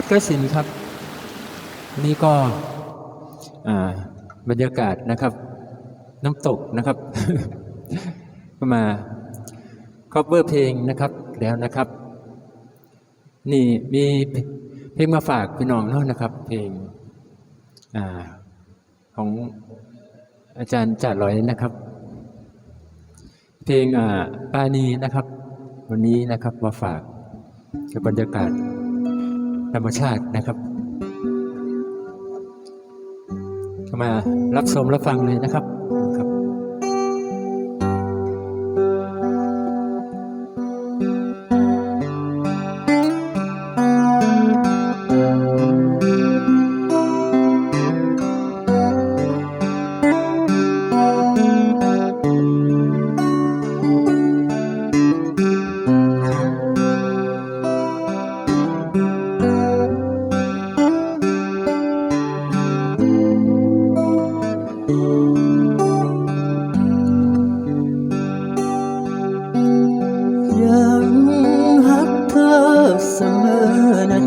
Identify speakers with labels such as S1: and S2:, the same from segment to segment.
S1: ทกสินครับ นี่ก็บรรยากาศนะครับ น้ำตกนะครับ ก็มาคอบเวอร์เพลงนะครับแล้วนะครับ นี่มีเพลงมาฝากพี่น้องเนาะนะครับ เพลงอของอาจารย์จ่าลอยนะครับ เพลงปานีนะครับ วันนี้นะครับมาฝากกับบรรยากาศ ธรรมชาตินะครับมารับชมรับฟังเลยนะครับ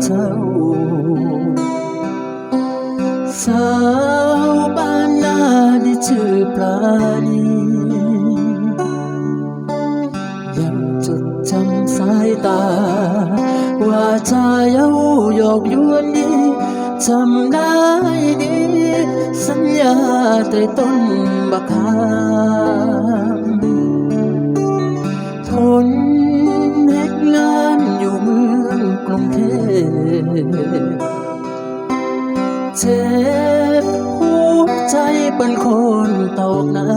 S2: เจ้า สาวบ้านนาที่ชื่อปราณียังจดจำสายตา ว่าชายเย้าหยอกยวนนี้จำได้ดี สัญญาแต่ต้นบักขา เจ็บหัวใจเป็นคนตกน้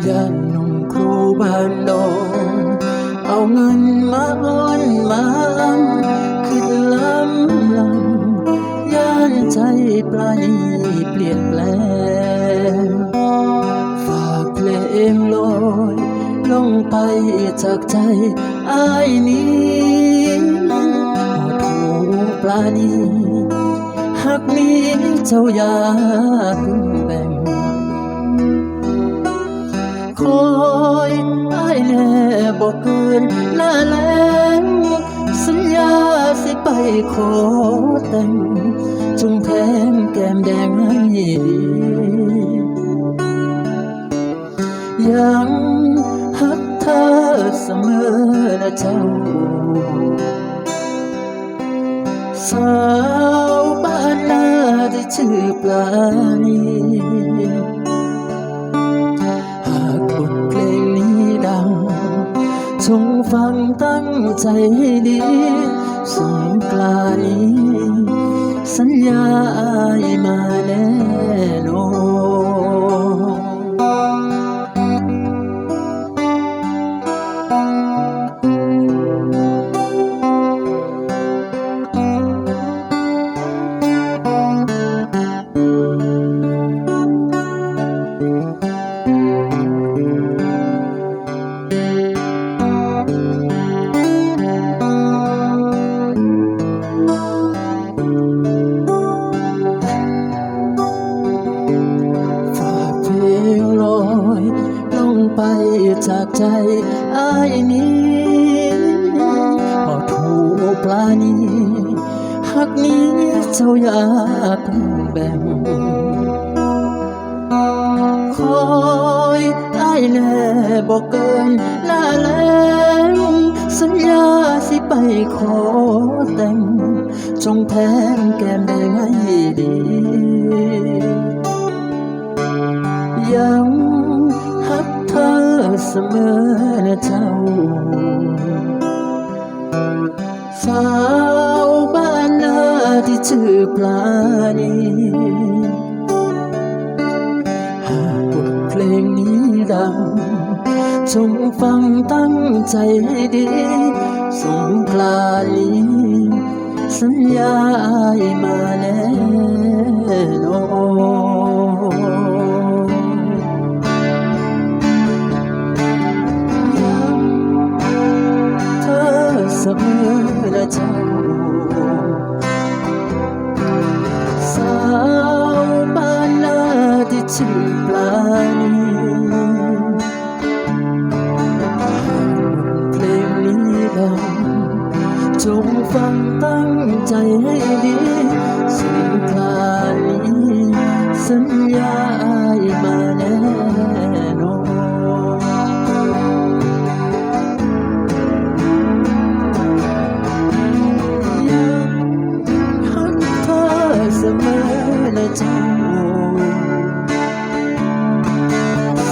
S2: ำย่านหนุ่มครูบ้านดงเอาเงินมาอ้อนมาขึ้นลำลำย่านใจปลานีเปลี่ยนแปลงฝากเพลงลอยลงไปจากใจอายนี้ ปลานีหักนี้เจ้าอยากแบ่ง คอยไอายแน่บอกเกินหน้าแรงสัญญาสิไปขอแต่ง จงแถมแก้มแดงให้ดียังหักเธอเสมอนะเจ้า สาวบ้านนาที่ชื่อปลานีหากบทเพลงนี้ดัง จงฟังตั้งใจให้ดีสงกลานี้ สัญญาอายมาแน่นอน ใจอายนี้พอถูกปลานี้หักนี้เจ้าอยากแบ่งคอยอายแน่บอกเกินหน้าแรงสัญญาสิไปขอแต่งจงแทงแก้มแดงให้ดียัง เสมอนะเจ้าสาวบ้านนาที่ชื่อปลานีหากบทเพลงนี้ดังจงฟังตั้งใจดีสงกลานนี้ สัญญาอายมาแน่นอน เจ้า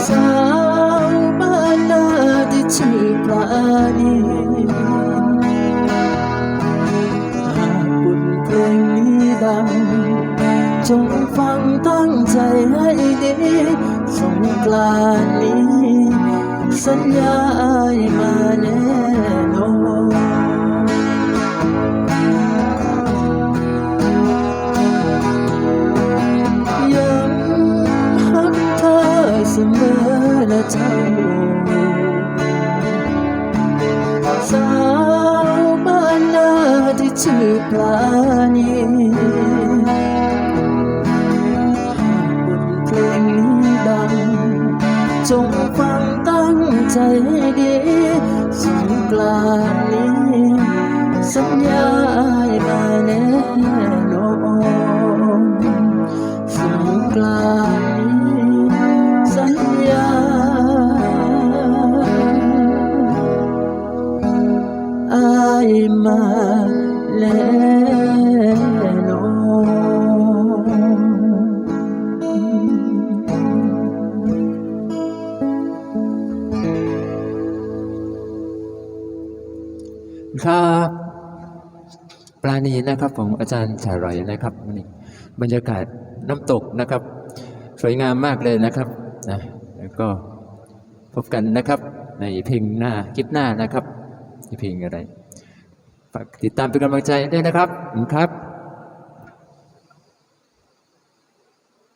S2: สาวบ้านนาที่ชื่อปราณีหากบุญเพลงนี้ดัง จงฟังตั้งใจให้ดีสงกรานนี้ สัญญาอายมาแน่ ที่ชื่อปลาณีหากบทเค
S1: รับ ปลาณีนะครับของอาจารย์ชารอยนะครับนี่บรรยากาศน้ำตกนะครับ สวยงามมากเลยนะครับนะแล้วก็พบกันนะครับในเพลงหน้าคลิปหน้านะครับเพลงอะไรฝากติดตามเป็นกำลังใจด้วยนะครับอบคุณครับ